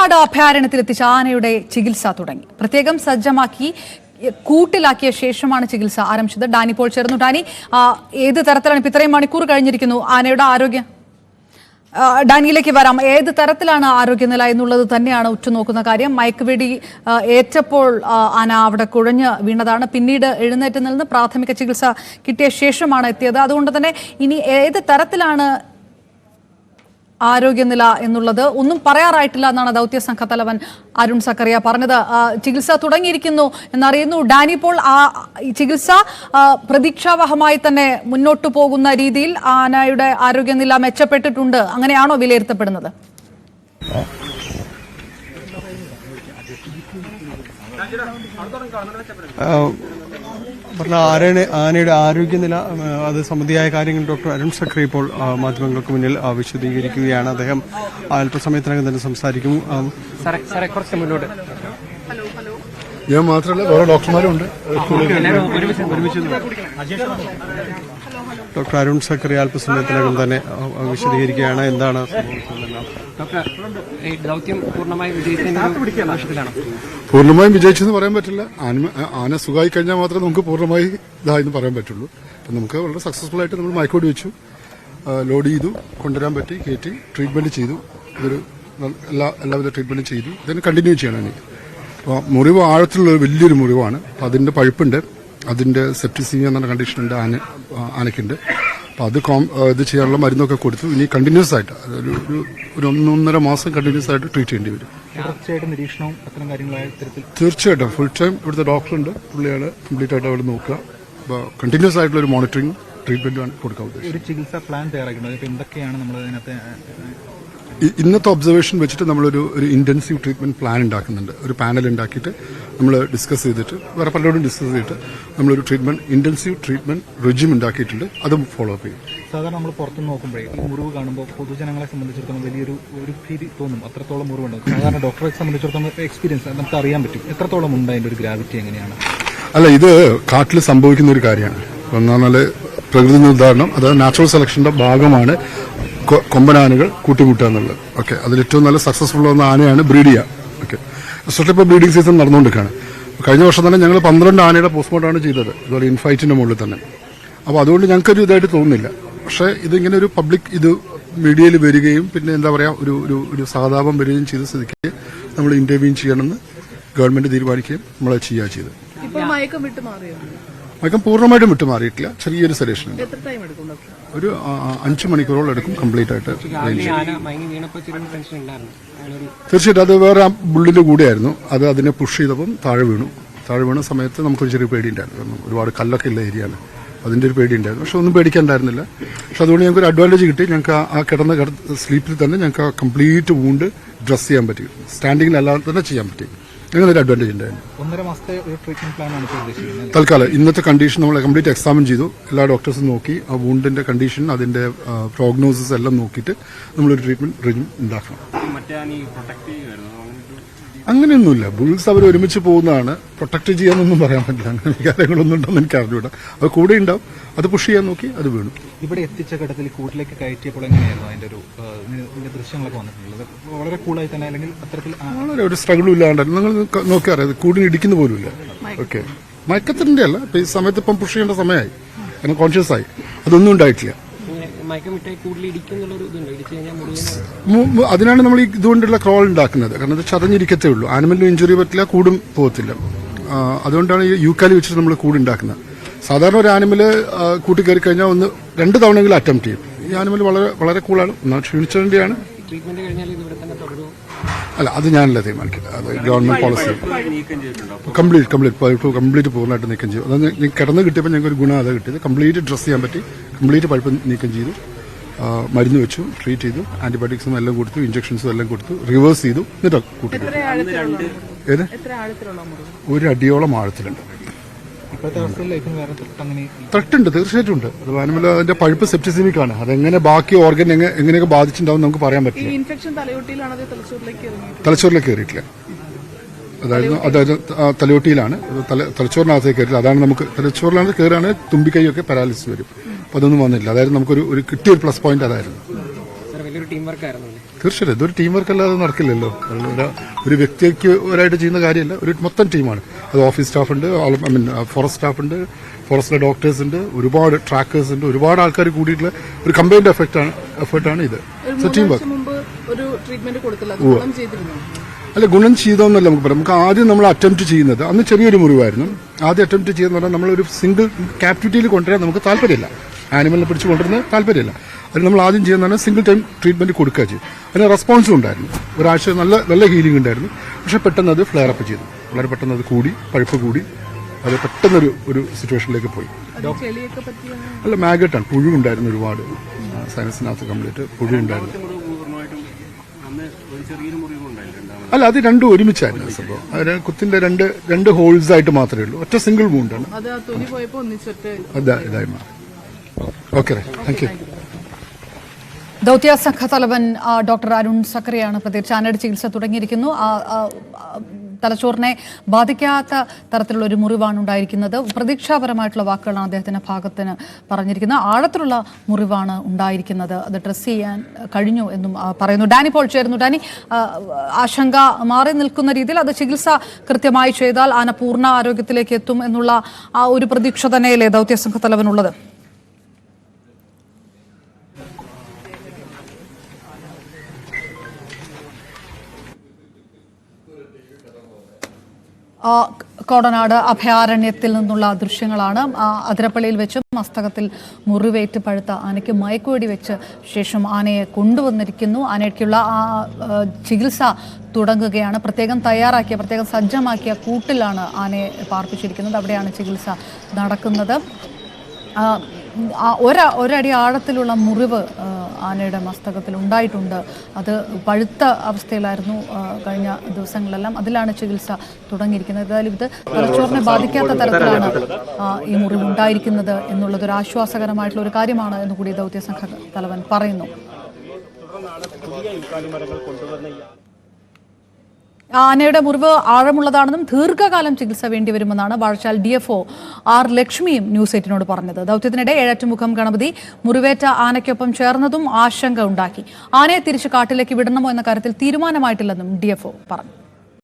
കുട്ടനാട് അഭയാരണ്യത്തിലെത്തിച്ച ആനയുടെ ചികിത്സ തുടങ്ങി. പ്രത്യേകം സജ്ജമാക്കി കൂട്ടിലാക്കിയ ശേഷമാണ് ചികിത്സ ആരംഭിച്ചത്. ഡാനി ഇപ്പോൾ ചേർന്നു ഡാനി ഏത് തരത്തിലാണ് ഇപ്പൊ ഇത്രയും മണിക്കൂർ കഴിഞ്ഞിരിക്കുന്നു ആനയുടെ ആരോഗ്യം? ഡാനിയിലേക്ക് വരാം. ഏത് തരത്തിലാണ് ആരോഗ്യനില എന്നുള്ളത് തന്നെയാണ് ഉറ്റുനോക്കുന്ന കാര്യം. മയക്കുവെടി വെടി ഏറ്റപ്പോൾ ആന അവിടെ കുഴഞ്ഞ് വീണതാണ്. പിന്നീട് എഴുന്നേറ്റ് നിന്ന് പ്രാഥമിക ചികിത്സ കിട്ടിയ ശേഷമാണ് എത്തിയത്. അതുകൊണ്ട് തന്നെ ഇനി ഏത് തരത്തിലാണ് ആരോഗ്യനില എന്നുള്ളത് ഒന്നും പറയാറായിട്ടില്ല എന്നാണ് ദൗത്യ സംഘ തലവൻ അരുൺ സക്കറിയ പറഞ്ഞത്. ചികിത്സ തുടങ്ങിയിരിക്കുന്നു എന്നറിയുന്നു. ഡാനി പോൾ ആ ചികിത്സ പ്രതീക്ഷാവഹമായി തന്നെ മുന്നോട്ടു പോകുന്ന രീതിയിൽ ആനയുടെ ആരോഗ്യനില മെച്ചപ്പെട്ടിട്ടുണ്ട്. അങ്ങനെയാണോ വിലയിരുത്തപ്പെടുന്നത്? പറഞ്ഞ ആനയുടെ ആനയുടെ ആരോഗ്യനില അത് സംബന്ധിയായ കാര്യങ്ങൾ ഡോക്ടർ അരുൺ സക്രി ഇപ്പോൾ മാധ്യമങ്ങൾക്ക് മുന്നിൽ വിശദീകരിക്കുകയാണ്. അദ്ദേഹം അല്പസമയത്തിനകം തന്നെ സംസാരിക്കും. ഞാൻ മാത്രമല്ല വേറെ ഡോക്ടർമാരും ഉണ്ട്. എല്ലാവരും ഒരുമിച്ച് ഒരുമിച്ച് ഡോക്ടർ അരുൺ സക്കറി അല്പസമയത്തിനകം തന്നെ വിശദീകരിക്കുകയാണ്. എന്താണ് ഡോക്ടർ ഈ ദൗത്യം പൂർണമായി വിജയിച്ചെന്ന് പറയാൻ പറ്റില്ല. ആന ആന സുഖമായി കഴിഞ്ഞാൽ മാത്രമേ നമുക്ക് പൂർണമായി ഇതായെന്ന് പറയാൻ പറ്റുള്ളൂ. അപ്പം നമുക്ക് വളരെ സക്സസ്ഫുൾ ആയിട്ട് നമ്മൾ മയക്കോടി വെച്ചു. ലോഡ് ചെയ്തു കൊണ്ടുവരാൻ പറ്റി കയറ്റി ട്രീറ്റ്മെന്റ് ചെയ്തു. ഇതൊരു എല്ലാ എല്ലാവിധ ട്രീറ്റ്മെന്റും ചെയ്തു. ഇതിന് കണ്ടിന്യൂ ചെയ്യണം ഇനി. അപ്പോൾ മുറിവ് ആഴത്തിലുള്ള ഒരു വലിയൊരു മുറിവാണ്. അപ്പം അതിന്റെ പഴുപ്പുണ്ട്. അതിന്റെ സെപ്റ്റിസീമിയ എന്ന കണ്ടീഷൻ ഉണ്ട് ആന ആനയ്ക്കുണ്ട്. അപ്പോൾ അത് കോം ഇത് ചെയ്യാനുള്ള മരുന്നൊക്കെ കൊടുത്തു. ഇനി കണ്ടിന്യൂസ് ആയിട്ട് ഒരു ഒരു ഒന്നൊന്നര മാസം കണ്ടിന്യൂസ് ആയിട്ട് ട്രീറ്റ് ചെയ്യേണ്ടി വരും. തീർച്ചയായിട്ടും ഫുൾ ടൈം ഇവിടുത്തെ ഡോക്ടറുണ്ട് പുള്ളിയാണ് കംപ്ലീറ്റ് ആയിട്ട് അവിടെ നോക്കുക. അപ്പോൾ കണ്ടിന്യൂസ് ആയിട്ടുള്ള ഒരു മോണിറ്ററിംഗ് ട്രീറ്റ്മെന്റുമാണ് കൊടുക്കാൻ ഉദ്ദേശിച്ചത്. ഒരു ചികിത്സാ പ്ലാൻ തയ്യാറാക്കുന്നത് എന്തൊക്കെയാണ് നമ്മൾ അതിനകത്ത് ഇന്നത്തെ ഒബ്സർവേഷൻ വെച്ചിട്ട് നമ്മളൊരു ഒരു ഇന്റൻസീവ് ട്രീറ്റ്മെന്റ് പ്ലാൻ ഉണ്ടാക്കുന്നുണ്ട്. ഒരു പാനൽ ഉണ്ടാക്കിയിട്ട് നമ്മൾ ഡിസ്കസ് ചെയ്തിട്ട് വേറെ പലരോടും ഡിസ്കസ് ചെയ്തിട്ട് നമ്മളൊരു ട്രീറ്റ്മെന്റ് ഇന്റൻസീവ് ട്രീറ്റ്മെന്റ് റെജിം ഉണ്ടാക്കിയിട്ടുണ്ട്. അതും ഫോളോ അപ്പ് ചെയ്യും. സാധാരണ നമ്മൾ പുറത്തു നോക്കുമ്പോഴേ ഈ മുറിവ് കാണുമ്പോൾ പൊതുജനങ്ങളെ സംബന്ധിച്ചിടത്തോളം വലിയൊരു ഒരു ഭീതി തോന്നും. അത്രത്തോളം മുറിവുണ്ടാകും സാധാരണ ഡോക്ടറെ സംബന്ധിച്ചിടത്തോളം എക്സ്പീരിയൻസ് നമുക്ക് അറിയാൻ പറ്റും. എത്രത്തോളം ഉണ്ട് അതിന്റെ ഒരു ഗ്രാവിറ്റി എങ്ങനെയാണ്? അല്ല ഇത് കാട്ടിൽ സംഭവിക്കുന്ന ഒരു കാര്യമാണ്. എന്ന് പറഞ്ഞാൽ പ്രകൃതി നിർദ്ധാരണം അതായത് നാച്ചുറൽ സെലക്ഷന്റെ ഭാഗമാണ്. കൊമ്പനാനകൾ കൂട്ടിമുട്ടുക എന്നുള്ളത്. ഓക്കെ അതിൽ ഏറ്റവും നല്ല സക്സസ്ഫുൾ ആവുന്ന ആനയാണ് ബ്രീഡ് ഓക്കെ സ്പെഷ്യൽ ഇപ്പോൾ ബ്രീഡിംഗ് സീസൺ നടന്നുകൊണ്ടിരിക്കുകയാണ്. കഴിഞ്ഞ വർഷം തന്നെ ഞങ്ങൾ പന്ത്രണ്ട് ആനയുടെ പോസ്റ്റ്മോർട്ടമാണ് ചെയ്തത്. ഇതുപോലെ ഇൻഫൈറ്റിന്റെ മുകളിൽ തന്നെ. അപ്പോൾ അതുകൊണ്ട് ഞങ്ങൾക്കൊരു ഇതായിട്ട് തോന്നുന്നില്ല. പക്ഷേ ഇതിങ്ങനെ ഒരു പബ്ലിക് ഇത് മീഡിയയിൽ വരികയും പിന്നെ എന്താ പറയുക ഒരു ഒരു ഒരു സഹതാപം വരികയും ചെയ്ത സ്ഥിതിക്ക് നമ്മൾ ഇന്റർവ്യൂ ചെയ്യണമെന്ന് ഗവൺമെന്റ് തീരുമാനിക്കുകയും നമ്മൾ ചെയ്യുക മയക്കം വിട്ട് മാറിയോ? മയക്കം പൂർണമായിട്ടും വിട്ടുമാറിയിട്ടില്ല. ചെറിയൊരു സൊല്യൂഷൻ ഉണ്ട്. എത്ര ടൈം എടുക്കും ഒരു അഞ്ചു മണിക്കൂറോളം എടുക്കും കംപ്ലീറ്റ് ആയിട്ട് ഉണ്ടായിരുന്നു. തീർച്ചയായിട്ടും അത് വേറെ ആ ബുള്ളിന്റെ കൂടെയായിരുന്നു. അത് അതിനെ പുഷ് ചെയ്തപ്പം താഴെ വീണു. താഴെ വീണ സമയത്ത് നമുക്കൊരു ചെറിയ പേടിയുണ്ടായിരുന്നു. കാരണം ഒരുപാട് കല്ലൊക്കെ ഉള്ള ഏരിയയാണ് അതിന്റെ ഒരു പേടിയുണ്ടായിരുന്നു. പക്ഷെ ഒന്നും പേടിക്കാണ്ടായിരുന്നില്ല. പക്ഷെ അതുകൊണ്ട് ഞങ്ങൾക്ക് ഒരു അഡ്വാന്റേജ് കിട്ടി. ഞങ്ങൾക്ക് ആ- കിടന്ന് കിടന്ന കിട- സ്ലീപ്പിൽ തന്നെ ഞങ്ങൾക്ക് ആ കംപ്ലീറ്റ് വൂണ്ട് ഡ്രസ്സ് ചെയ്യാൻ പറ്റി. സ്റ്റാൻഡിങ്ങിൽ അല്ലാതെ തന്നെ ചെയ്യാൻ പറ്റി. അങ്ങനെ ഒരു അഡ്വാന്റേജ് ഉണ്ടായിരുന്നു ഒന്നര മാസത്തെ ഒരു ട്രീറ്റ്മെന്റ് പ്ലാൻ ആണ് ഉദ്ദേശിക്കുന്നത്. തൽക്കാലം ഇന്നത്തെ കണ്ടീഷൻ നമ്മൾ കംപ്ലീറ്റ് എക്സാമിൻ ചെയ്തു. എല്ലാ ഡോക്ടേഴ്സും നോക്കി ആ വൂണ്ടിന്റെ കണ്ടീഷൻ അതിന്റെ പ്രോഗ്നോസിസ് എല്ലാം നോക്കിയിട്ട് നമ്മളൊരു ട്രീറ്റ്മെന്റ് റെജിം ഉണ്ടാക്കണം. മറ്റേ ആന പ്രൊട്ടക്ട് ചെയ്യുമായിരുന്നു അങ്ങനെയൊന്നുമില്ല. ബുൾസ് അവർ ഒരുമിച്ച് പോകുന്നതാണ്. പ്രൊട്ടക്ട് ചെയ്യാന്നൊന്നും പറയാൻ പറ്റില്ല. അങ്ങനെ വികാരങ്ങളൊന്നും ഉണ്ടെന്ന് എനിക്ക് അറിഞ്ഞൂടാ. അത് കൂടെ ഉണ്ടാവും. അത് പുഷ് ചെയ്യാൻ നോക്കി അത് വീണു. ഇവിടെ എത്തിച്ച ഘട്ടത്തിൽ കൂട്ടിലേക്ക് കയറ്റിയപ്പോൾ എങ്ങനെയായിരുന്നു അതിന്റെ ഒരു ഇതിന്റെ ദൃശ്യങ്ങളൊക്കെ വന്നിട്ടുള്ളത്? വളരെ കൂളായി തന്നെ അല്ലെങ്കിൽ അത്തരത്തിൽ വളരെ ഒരു സ്ട്രഗിളും ഇല്ലാണ്ടായിരുന്നു. നിങ്ങൾ നോക്കി അറിയാം കൂടിന് ഇടിക്കുന്ന പോലുമില്ല. ഓക്കെ മയക്കത്തിന്റെ അല്ല ഇപ്പൊ ഈ സമയത്ത് ഇപ്പം പുഷ് ചെയ്യേണ്ട സമയമായി. കാരണം കോൺഷ്യസ് ആയി. അതൊന്നും ഉണ്ടായിട്ടില്ല. കഴിഞ്ഞാൽ അതിനാണ് നമ്മൾ ഇതുകൊണ്ടുള്ള ക്രോൾ ഉണ്ടാക്കുന്നത്. കാരണം അത് ചതഞ്ഞിരിക്കത്തേ ഉള്ളൂ. ആനിമലിന് ഇഞ്ചുറി പറ്റില്ല കൂടും പോകത്തില്ല. അതുകൊണ്ടാണ് ഈ യൂക്കാലി വെച്ചിട്ട് നമ്മൾ കൂട് ഉണ്ടാക്കുന്നത്. സാധാരണ ഒരു ആനിമൽ കൂട്ടിക്കയറി കൂട്ടി കയറി കഴിഞ്ഞാൽ ഒന്ന് രണ്ട് തവണയെങ്കിലും അറ്റംപ്റ്റ് ചെയ്യും. ഈ ആനിമൽ വളരെ വളരെ കൂളാണ് ക്ഷീണിച്ചതിന്റെയാണ് ട്രീറ്റ്മെന്റ് കഴിഞ്ഞാൽ ഇത് ഇവിടെ തന്നെ തുടരുമോ അല്ല അത് ഞാനല്ല തീരുമാനിക്കില്ല അത് government policy complete complete complete പൂർണമായിട്ട് നീക്കം ചെയ്തു. അതായത് കിടന്ന് കിട്ടിയപ്പോൾ ഞങ്ങൾക്ക് ഒരു ഗുണം അത് കിട്ടിയത്. കംപ്ലീറ്റ് ഡ്രസ് ചെയ്യാൻ പറ്റി. കംപ്ലീറ്റ് പഴുപ്പ് നീക്കം ചെയ്തു. മരുന്ന് വെച്ചു ട്രീറ്റ് ചെയ്തു. ആന്റിബയോട്ടിക്സും എല്ലാം കൊടുത്തു ഇഞ്ചക്ഷൻസും എല്ലാം കൊടുത്തു. റിവേഴ്സ് ചെയ്തു. എന്നിട്ട് കൂട്ടി ഒരു അടിയോളം ആഴത്തിലുണ്ട്. തൊട്ടുണ്ട് തീർച്ചയായിട്ടും ഉണ്ട്. അത് ആനിമൽ അതിന്റെ പഴുപ്പ് സെപ്റ്റിസിമിക് ആണ് അതെങ്ങനെ ബാക്കി ഓർഗൻ എങ്ങനെ എങ്ങനെയൊക്കെ ബാധിച്ചിട്ടുണ്ടാവും നമുക്ക് പറയാൻ ഈ പറ്റില്ല. ഇൻഫെക്ഷൻ തലച്ചോറിലേക്ക് കയറിയിട്ടില്ല. അതായത് അതായത് തലയോട്ടിയിലാണ്. തലച്ചോറിനകത്ത് തലച്ചോറിനകത്തേക്ക് കയറിയില്ല അതാണ് നമുക്ക് തലച്ചോറിലാണ് കയറുകയാണെങ്കിൽ തുമ്പിക്കൈയൊക്കെ പാരാലിസിസ് വരും. അപ്പൊ അതൊന്നും വന്നില്ല. അതായത് നമുക്കൊരു ഒരു കിട്ടിയ ഒരു പ്ലസ് പോയിന്റ് അതായിരുന്നു. വലിയൊരു ടീം വർക്ക് ആയിരുന്നു തീർച്ചയായിട്ടും. ഇതൊരു ടീം വർക്ക് അല്ലാതെ നടക്കില്ലല്ലോ. ഒരു- വ്യക്തിക്ക് ഒരായിട്ട് ചെയ്യുന്ന കാര്യമല്ല. ഒരു മൊത്തം ടീമാണ് അത് ഓഫീസ് സ്റ്റാഫ് ഉണ്ട് ഐ മീൻ ഫോറസ്റ്റ് സ്റ്റാഫ് ഉണ്ട് ഫോറസ്റ്റിലെ ഡോക്ടേഴ്സ് ഉണ്ട് ഒരുപാട് ട്രാക്കേഴ്സ് ഉണ്ട് ഒരുപാട് ആൾക്കാർ കൂടിയിട്ടുള്ള ഒരു കമ്പൈൻഡ് എഫക്റ്റ് ആണ് എഫേർട്ടാണ് ഇത്. ഒരു ടീം വർക്ക് ഒരു ട്രീറ്റ്മെന്റ് കൊടുത്തില്ല. അത് ചെയ്തിരുന്നു? അല്ല ഗുണം ചെയ്തോന്നല്ല നമുക്ക് പറയാം. നമുക്ക് ആദ്യം നമ്മൾ അറ്റംപ്റ്റ് ചെയ്യുന്നത് അന്ന് ചെറിയൊരു മുറിവായിരുന്നു. ആദ്യം അറ്റംപ്റ്റ് ചെയ്യുന്ന പറഞ്ഞാൽ നമ്മളൊരു സിംഗിൾ ക്യാപ്റ്റിറ്റിയിൽ കൊണ്ടുവരാൻ നമുക്ക് താല്പര്യമില്ല. ആനിമലിനെ പിടിച്ച് കൊണ്ടുവരുന്നത് താല്പര്യമില്ല. അത് നമ്മൾ ആദ്യം ചെയ്യുന്ന പറഞ്ഞാൽ സിംഗിൾ ടൈം ട്രീറ്റ്മെന്റ് കൊടുക്കുക ചെയ്യും. അതിന് റെസ്പോൺസും ഉണ്ടായിരുന്നു. ഒരാഴ്ച നല്ല നല്ല ഹീലിംഗ് ഉണ്ടായിരുന്നു. പക്ഷെ പെട്ടെന്ന് അത് ഫ്ലെയർ അപ്പ് ചെയ്തു. വളരെ പെട്ടെന്ന് അത് കൂടി പഴുപ്പ് കൂടി. അത് പെട്ടെന്നൊരു ഒരു സിറ്റുവേഷനിലേക്ക് പോയി. അല്ല മാഗറ്റാണ് പുഴു ഉണ്ടായിരുന്നു ഒരുപാട്. സയൻസിനകത്ത് കംപ്ലീറ്റ് പുഴു ഉണ്ടായിരുന്നു. അല്ല അത് രണ്ടും ഒരുമിച്ചായിരുന്നു സംഭവം. അതിന് കുത്തിന്റെ രണ്ട് രണ്ട് ഹോൾസ് ആയിട്ട് മാത്രമേ ഉള്ളൂ. ഒറ്റ സിംഗിൾ വൂണ്ടാണ് അത് ആ തൊലി പോയപ്പോ അതാ ഇതായി മാറി. ഓക്കെ താങ്ക് യു ദൗത്യ സംഘതലവൻ ഡോക്ടർ അരുൺ സക്കറിയാണ് പ്രത്യേകിച്ച് ആനയുടെ ചികിത്സ തുടങ്ങിയിരിക്കുന്നു. തലച്ചോറിനെ ബാധിക്കാത്ത തരത്തിലുള്ള ഒരു മുറിവാണ് ഉണ്ടായിരിക്കുന്നത്. പ്രതീക്ഷാപരമായിട്ടുള്ള വാക്കുകളാണ് അദ്ദേഹത്തിന്റെ ഭാഗത്തിന് പറഞ്ഞിരിക്കുന്നത്. ആഴത്തിലുള്ള മുറിവാണ് ഉണ്ടായിരിക്കുന്നത്. അത് ഡ്രസ്സ് ചെയ്യാൻ കഴിഞ്ഞു എന്നും പറയുന്നു. ഡാനി പോൾ ചേരുന്നു. ഡാനി ആശങ്ക മാറി നിൽക്കുന്ന രീതിയിൽ അത് ചികിത്സ കൃത്യമായി ചെയ്താൽ ആന പൂർണ ആരോഗ്യത്തിലേക്ക് എത്തും എന്നുള്ള ആ ഒരു പ്രതീക്ഷ തന്നെയല്ലേ ദൗത്യ സംഘ തലവനുള്ളത് കോടനാട് അഭയാരണ്യത്തിൽ നിന്നുള്ള ദൃശ്യങ്ങളാണ്. അതിരപ്പള്ളിയിൽ വെച്ച് മസ്തകത്തിൽ മുറിവേറ്റ് പഴുത്ത ആനയ്ക്ക് മയക്കുവെടി വെച്ച് ശേഷം ആനയെ കൊണ്ടുവന്നിരിക്കുന്നു. ആനയ്ക്കുള്ള ആ ചികിത്സ തുടങ്ങുകയാണ്. പ്രത്യേകം തയ്യാറാക്കിയ പ്രത്യേകം സജ്ജമാക്കിയ കൂട്ടിലാണ് ആനയെ പാർപ്പിച്ചിരിക്കുന്നത്. അവിടെയാണ് ചികിത്സ നടക്കുന്നത്. ഒരടി ആഴത്തിലുള്ള മുറിവ് ആനയുടെ മസ്തകത്തിൽ ഉണ്ടായിട്ടുണ്ട്. അത് പഴുത്ത അവസ്ഥയിലായിരുന്നു കഴിഞ്ഞ ദിവസങ്ങളെല്ലാം അതിലാണ് ചികിത്സ തുടങ്ങിയിരിക്കുന്നത്. ഏതായാലും ഇത് തലച്ചോറിനെ ബാധിക്കാത്ത തരത്തിലാണ് ഈ മുറിവ് ഉണ്ടായിരിക്കുന്നത് എന്നുള്ളത് ഒരു ആശ്വാസകരമായിട്ടുള്ള ഒരു കാര്യമാണ് എന്ന് കൂടി ദൗത്യ സംഘ തലവൻ പറയുന്നു. ആനയുടെ മുറിവ് ആഴമുള്ളതാണെന്നും ദീർഘകാലം ചികിത്സ വേണ്ടിവരുമെന്നാണ് Vazhachal D F O R ലക്ഷ്മിയും ന്യൂസ് എയ്റ്റിനോട് പറഞ്ഞത്. ദൗത്യത്തിനിടെ ഏഴറ്റുമുഖം ഗണപതി മുറിവേറ്റ ആനയ്ക്കൊപ്പം ചേർന്നതും ആശങ്ക ഉണ്ടാക്കി. ആനയെ തിരിച്ച് കാട്ടിലേക്ക് വിടണമോ എന്ന കാര്യത്തിൽ തീരുമാനമായിട്ടില്ലെന്നും ഡി പറഞ്ഞു.